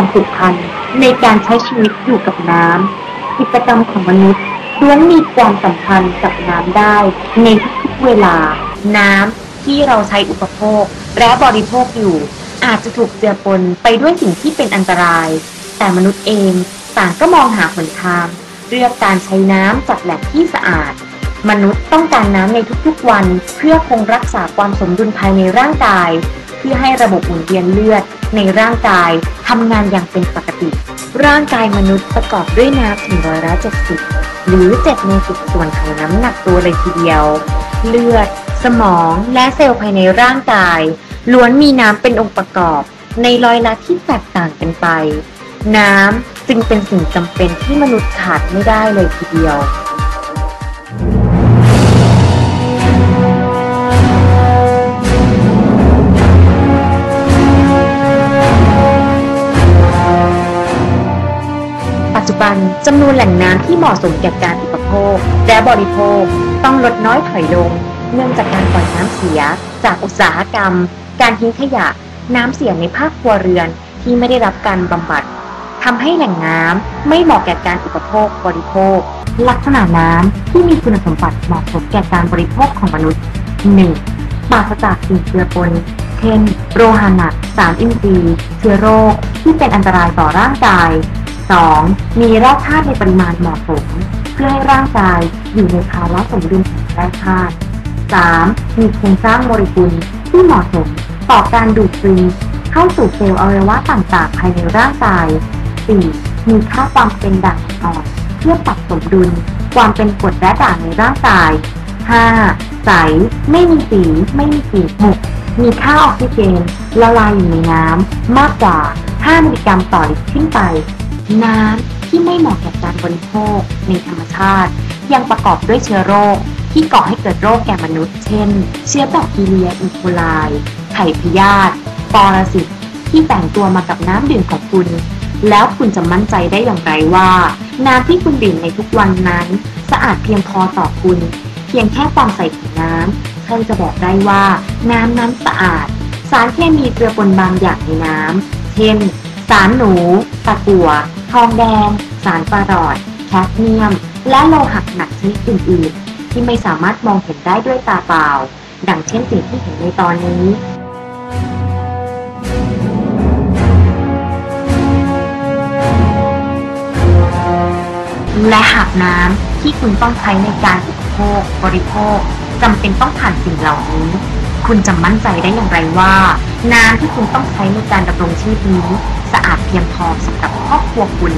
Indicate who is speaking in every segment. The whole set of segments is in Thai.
Speaker 1: ความผูกพันในการใช้ชีวิตอยู่กับน้ำกิจกรรมของมนุษย์ล้วนมีความสัมพันธ์กับน้ำได้ ในทุกๆเวลา น้ำที่เราใช้อุปโภค และบริโภคอยู่ อาจจะถูกเจือปนไปด้วยสิ่งที่เป็นอันตราย แต่มนุษย์เองต่างก็มองหาหนทางเลือกการใช้น้ำจากแหล่งที่สะอาด มนุษย์ต้องการน้ำในทุกๆวัน เพื่อคงรักษาความสมดุลภายในร่างกาย เพื่อให้ระบบหมุนเวียนเลือด ในร่างกายทำงานอย่างเป็นปกติ ร่างกายมนุษย์ประกอบด้วยน้ำถึงร้อยละเจ็ดสิบหรือเจ็ดในสิบส่วนของน้ำหนักตัวเลยทีเดียว เลือด สมอง และเซลล์ภายในร่างกาย ล้วนมีน้ำเป็นองค์ประกอบ ในร้อยละที่แตกต่างกันไป น้ำจึงเป็นสิ่งจำเป็นที่มนุษย์ขาดไม่ได้เลยทีเดียว จำนวนแหล่งน้ำที่เหมาะสมแก่การอุปโภค และบริโภคต้องลดน้อยถอยลง เนื่องจากการปล่อยน้ำเสีย จากอุตสาหกรรม การทิ้งขยะ น้ำเสียในภาคครัวเรือนที่ไม่ได้รับการบำบัดทำให้แหล่งน้ำไม่เหมาะแก่การอุปโภคบริโภค ลักษณะน้ำที่มีคุณสมบัติเหมาะสมแก่การบริโภคของมนุษย์ 1. ปราศจากสิ่งเจือปนเช่นโลหะหนักสารอินทรีย์เชื้อโรคที่เป็นอันตรายต่อร่างกาย 2. มีแร่ธาตุในปริมาณเหมาะสม เพื่อให้ร่างกายอยู่ในภาวะสมดุลของแร่ธาตุ 3. มีโครงสร้างโมเลกุลที่เหมาะสมต่อการดูดซึมเข้าสู่เซลล์อวัยวะต่างๆ ภายในร่างกาย 4. มีค่าความเป็นด่างอ่อนเพื่อปรับสมดุล ความเป็นกรดและด่างในร่างกาย 5. ใส ไม่มีสี ไม่มีกลิ่น 6. มีค่าออกซิเจนละลายอยู่ในน้ำมากกว่า 5 มิลลิกรัมต่อลิตรขึ้นไป น้ำที่ไม่เหมาะกับการบริโภคในธรรมชาติ ยังประกอบด้วยเชื้อโรคที่ก่อให้เกิดโรคแก่มนุษย์ เช่น เชื้อแบคทีเรียอีโคไลไข่พยาธิปรสิตที่แต่งตัวมากับน้ำดื่มของคุณ แล้วคุณจะมั่นใจได้อย่างไรว่า น้ำที่คุณดื่มในทุกวันนั้น สะอาดเพียงพอต่อคุณ เพียงแค่ความใส่ของน้ำท่านจะบอกได้ว่า น้ำนั้นสะอาด สารเคมีเจือปนบางอย่างในน้ำเช่น สารหนู ตะกั่ว ทองแดง สารปรอด แคดเมียม และโลหะหนักชนิดอื่น ๆ ที่ไม่สามารถมองเห็นได้ด้วยตาเปล่า ดังเช่นสิ่งที่เห็นในตอนนี้และหากน้ำที่คุณต้องใช้ในการอุปโภค บริโภคจำเป็นต้องผ่านสิ่งเหล่านี้ คุณจะมั่นใจได้อย่างไรว่า น้ำที่คุณต้องใช้ในการดำรงชีพนี้ สะอาดเพียงพอสำหรับครอบครัวคุณ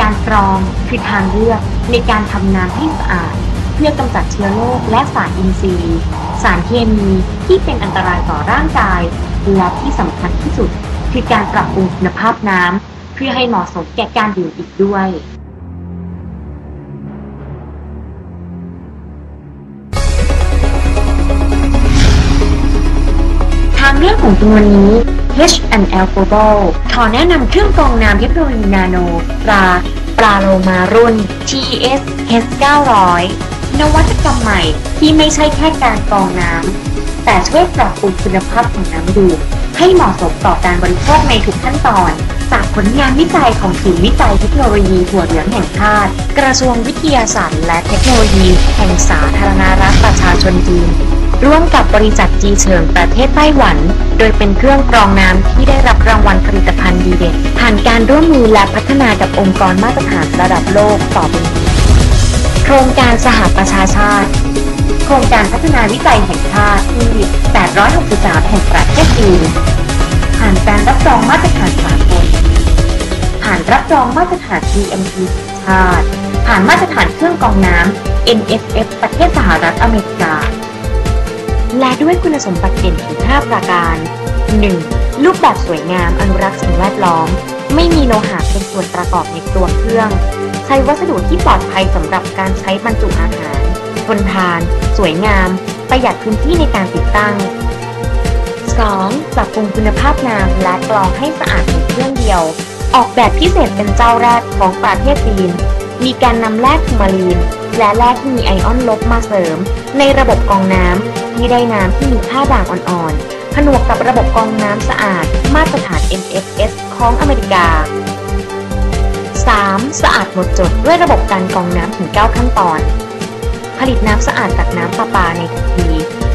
Speaker 1: การกรองคือทางเลือกในการทำน้ำให้สะอาด เพื่อกำจัดเชื้อโรคและสารอินทรีย์ สารเคมีที่เป็นอันตรายต่อร่างกาย และที่สำคัญที่สุด คือการปรับปรุงคุณภาพน้ำเพื่อให้เหมาะสมแก่การดื่มอีกด้วย เลือกของตัวนี้ H&L Global ขอแนะนำเครื่องกรองน้ำเทคโนโลยีนาโนตราปลาโลมารุ่น TS H900 นวัตกรรมใหม่ที่ไม่ใช่แค่การกรองน้ำแต่ช่วยปรับปรุงคุณภาพของน้ำดื่มให้เหมาะสมต่อการบริโภคในทุกขั้นตอนจากผลงานวิจัยของศูนย์วิจัยเทคโนโลยีหัวเหลืองแห่งชาติกระทรวงวิทยาศาสตร์ และเทคโนโลยี แห่งสาธารณรัฐประชาชนจีน ร่วมกับบริษัทจีเฉิงประเทศไต้หวัน โดยเป็นเครื่องกรองน้ำที่ได้รับรางวัลผลิตภัณฑ์ดีเด่นผ่านการร่วมมือและพัฒนากับองค์กรมาตรฐานระดับโลกต่อไปโครงการสหประชาชาติ โครงการพัฒนาวิจัยแห่งชาติที่ 863 แห่งประเทศจีนผ่านการรับรองมาตรฐานสากลผ่านรับรองมาตรฐาน GMP ชาติ ผ่านมาตรฐานเครื่องกรองน้ำ NSF ประเทศสหรัฐอเมริกา และด้วยคุณสมบัติเด่นถึง5ประการ 1. รูปแบบสวยงามอนุรักษ์สิ่งแวดล้อม ไม่มีโลหะเป็นส่วนประกอบในตัวเครื่อง ใช้วัสดุที่ปลอดภัยสำหรับการใช้บรรจุอาหารทนทาน สวยงาม ประหยัดพื้นที่ในการติดตั้ง 2. ปรับปรุงคุณภาพน้ำและกรองให้สะอาดในเครื่องเดียว ออกแบบพิเศษเป็นเจ้าแรกของประเทศจีน มีการนำแร่ทูมารีน และแร่ที่มีไอออนลบมาเสริม ในระบบกองน้ำที่ได้น้ำที่มีค่าด่างอ่อนๆ ผนวกกับระบบกองน้ำสะอาด มาตรฐาน MFS ของอเมริกา 3. สะอาดหมดจดด้วยระบบการกรองน้ำถึง 9 ขั้นตอน ผลิตน้ำสะอาดจากน้ำประปาในทันที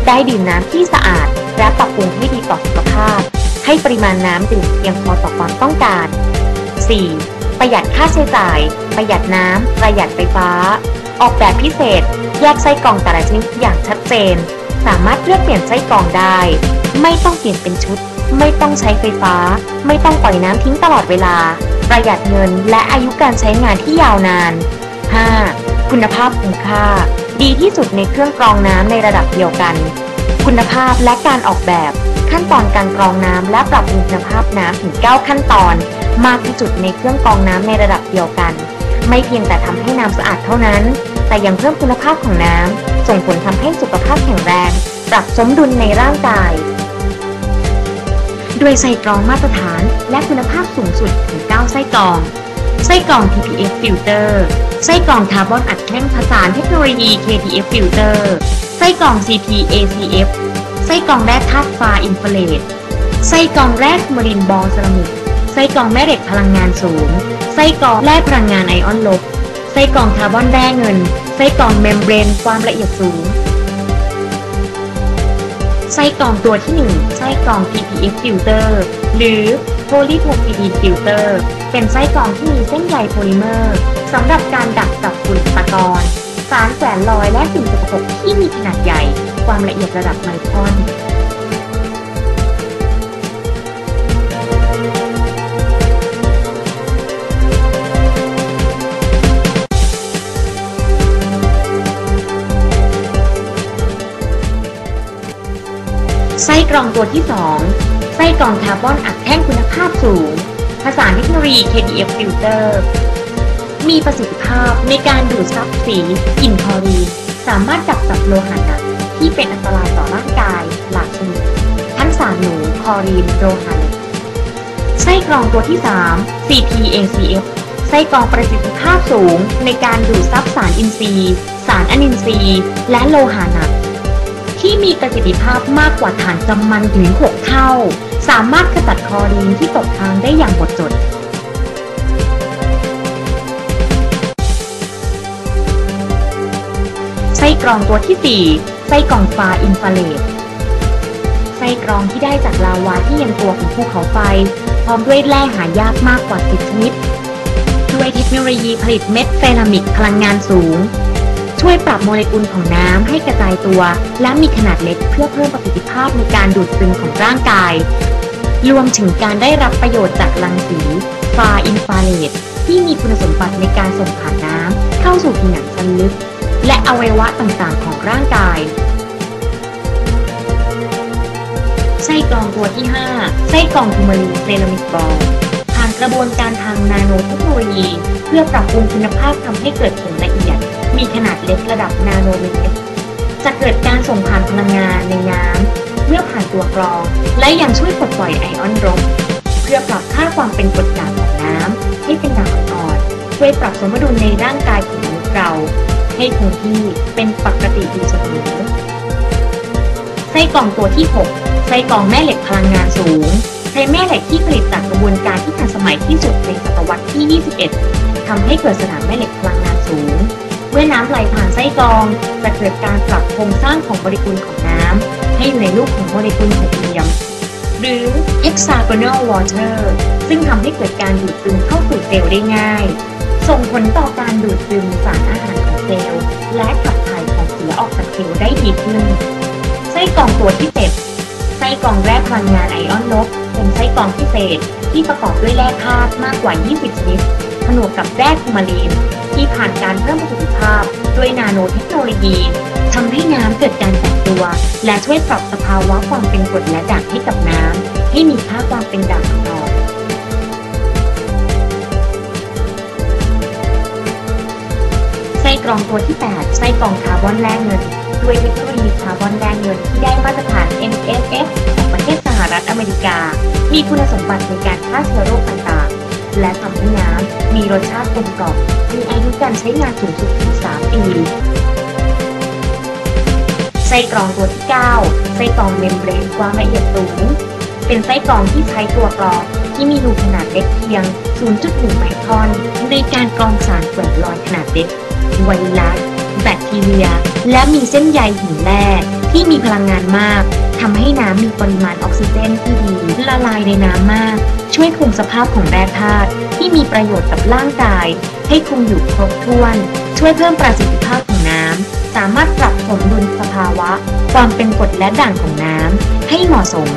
Speaker 1: ได้ดื่มน้ำที่สะอาด และปรับปรุงให้ดีต่อสุขภาพ ให้ปริมาณน้ำดื่มเพียงพอต่อความต้องการ 4. ประหยัดค่าใช้จ่าย ประหยัดน้ำ ประหยัดไฟฟ้า ออกแบบพิเศษ แยกไส้กรองแต่ละชนิดอย่างชัดเจน สามารถเลือกเปลี่ยนไส้กรองได้ ไม่ต้องเปลี่ยนเป็นชุด ไม่ต้องใช้ไฟฟ้า ไม่ต้องปล่อยน้ำทิ้งตลอดเวลา ประหยัดเงินและอายุการใช้งานที่ยาวนาน 5. คุณภาพคุ้มค่า ดีที่สุดในเครื่องกรองน้ำในระดับเดียวกัน คุณภาพและการออกแบบ ขั้นตอนการกรองน้ำและปรับคุณภาพน้ำถึง 9 ขั้นตอน มากที่สุดในเครื่องกรองน้ำในระดับเดียวกัน ไม่เพียงแต่ทำให้น้ำสะอาดเท่านั้น แต่ยังเพิ่มคุณภาพของน้ำส่งผลทำให้สุขภาพแข็งแรง ปรับสมดุลในร่างกาย ด้วยไส้กรองมาตรฐานและคุณภาพสูงสุดถึง 9 ไส้กรองไส้กรอง TPF filter ไส้กรองคาร์บอนอัดแท่งผสานเทคโนโลยี KTF filter ไส้กรอง CP ACF ส้กรองแร่ธาตุฟ้าอินฟราเรดไส้กรองแร่มารินบอลเซรามิกไส้กรองแม่เหล็กพลังงานสูง ไส้กรองแร่พลังงานไอออนลบ ไส้กรองคาร์บอนแร่เงิน ไส้กรองเมมเบรนความละเอียดสูง ไส้กรองตัวที่ 1 ไส้กรอง PPF filter หรือ polypropylene filter เป็นไส้กรองที่มีเส้นใยโพลิเมอร์สำหรับการดักจับฝุ่นตะกอนสารแสวนลอยและสิ่งสกปรกที่มีขนาดใหญ่ ความละเอียดระดับไมครอนไส้กรองตัวที่ 2 ไส้กรองคาร์บอนอัดแท่งคุณภาพสูง ผสานเทคโนโลยี KDF filter มีประสิทธิภาพในการดูดซับสีกลิ่นคลอรีนสามารถดักจับโลหะหนัก ที่เป็นอันตรายต่อร่างกายหลากชนิดทั้งสารหนูคอรีนโลหะไส้กรองตัวที่ 3 CPACF ไส้กรองประสิทธิภาพสูง ในการดูดซับสารอินทรีย์ สารอนินทรีย์ และโลหะหนัก ที่มีประสิทธิภาพมากกว่าฐานกำมันถึง 6 เท่า สามารถขจัดคอรีนที่ตกค้างได้อย่างหมดจดไส้กรองตัวที่ 4 ส้กรองฟ้าอินฟราเรดไส้กรองที่ได้จากลาวาที่ยังตัวของภูเขาไฟ พร้อมด้วยแร่หายากมากกว่า10ชนิด ด้วยเทคโนโลยีผลิตเม็ดเซรามิกพลังงานสูง ช่วยปรับโมเลกุลของน้ำให้กระจายตัว และมีขนาดเล็กเพื่อเพิ่มประสิทธิภาพในการดูดซึมของร่างกาย รวมถึงการได้รับประโยชน์จากรังสีฟาอินฟราเรดที่มีคุณสมบัติในการส่งผ่านน้ำเข้าสู่ผิวหนังชั้นลึก และอวัยวะต่างๆ ของร่างกายไส้กรองตัวที่ 5 ไส้กรองทูมารีเซรามิกบอลผ่านกระบวนการทางนาโนเทคโนโลยี เพื่อปรับปรุงคุณภาพทำให้เกิดผลละเอียด มีขนาดเล็กระดับนาโนเมตรจะเกิดการส่งผ่านพลังงานในน้ำเมื่อผ่านตัวกรอง และยังช่วยปลดปล่อยไอออนลบเพื่อปรับค่าความเป็นกรดด่างของน้ำให้เป็นด่างอ่อนช่วยปรับสมดุลในร่างกายของมนุษย์ เราให้คงที่เป็นปกติอยู่เสมอไส้กรองตัวที่ 6 ไส้กรองแม่เหล็กพลังงานสูง ใช้แม่เหล็กที่ผลิตจากกระบวนการที่ทันสมัยที่สุดในศตวรรษที่ 21ทำให้เกิดสนามแม่เหล็กพลังงานสูง เมื่อน้ำไหลผ่านไส้กรองจะเกิดการปรับโครงสร้างของโมเลกุลของน้ำให้อยู่ในรูปของโมเลกุลเหลี่ยมหรือ hexagonal water ซึ่งทำให้เกิดการดูดซึมเข้าสู่เซลล์ได้ง่าย ส่งผลต่อการดูดซึมสารอาหารของเซลล์ และขับถ่ายของเสียออกจากเซลล์ได้ดีขึ้น ไส้กรองตัวที่7ไส้กรองแร่พลังงานไอออนลบเป็นไส้กรองพิเศษที่ประกอบด้วยแร่ธาตุมากกว่า 20 ชนิด ผนวกกับแร่คูมารีน ที่ผ่านการเพิ่มประสิทธิภาพ ด้วยนาโนเทคโนโลยีทำให้น้ำเกิดการแตกตัว และช่วยปรับสภาวะความเป็นกรดและด่างให้กับน้ำให้มีค่าความเป็นด่างอ่อก องตัวที่ 8 ไส้กรองคาร์บอนแร่เงิน ด้วยเทคโนโลยีคาร์บอนแร่เงินที่ได้มาตรฐาน NSF ของประเทศสหรัฐอเมริกา มีคุณสมบัติในการฆ่าเชื้อโรคต่างๆ และทำให้น้ำมีรสชาติกลมกล่อมมีอายุการใช้งานสูงสุดถึง 3 ปีไส้กรองตัวที่ 9 ไส้กรองเมมเบรนความละเอียดสูง เป็นไส้กรองที่ใช้ตัวกรองที่มีรูขนาดเล็กเพียง 0.1 ไมครอน ในการกรองสารแกว่งลอยขนาดเล็ก ไวรัส แบคทีเรีย และมีเส้นใยหินแร่ที่มีพลังงานมากทำให้น้ำมีปริมาณออกซิเจนที่ดี ละลายในน้ำมาก ช่วยคงสภาพของแร่ธาตุที่มีประโยชน์กับร่างกาย ให้คงอยู่ครบถ้วน ช่วยเพิ่มประสิทธิภาพของน้ำ สามารถปรับสมดุลสภาวะ ความเป็นกรดและด่างของน้ำ ให้เหมาะสม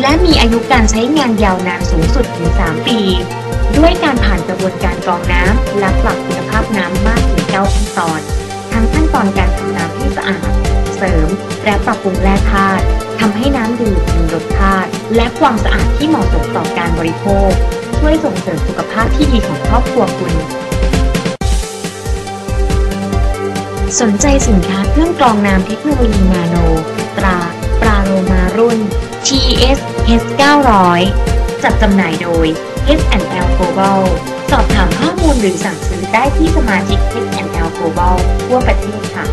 Speaker 1: และมีอายุการใช้งานยาวนานสูงสุดถึง 3 ปี ด้วยการผ่านกระบวนการกรองน้ำและปรับคุณภาพน้ำมากถึง9ขั้นตอน ทั้งขั้นตอนการทำน้ำให้สะอาด เสริม และปรับปรุงแร่ธาตุทำให้น้ำดื่มมีรสชาติและความสะอาดที่เหมาะสมต่อการบริโภค ช่วยส่งเสริมสุขภาพที่ดีของครอบครัวคุณ สนใจสินค้าเครื่องกรองน้ำเทคโนโลยีนาโน ตราปราโลมารุ่น TS H900 จัดจำหน่ายโดย S&L Global สอบถามข้อมูลหรือสั่งซื้อได้ที่สมาชิก S&L Global ทั่วประเทศค่ะ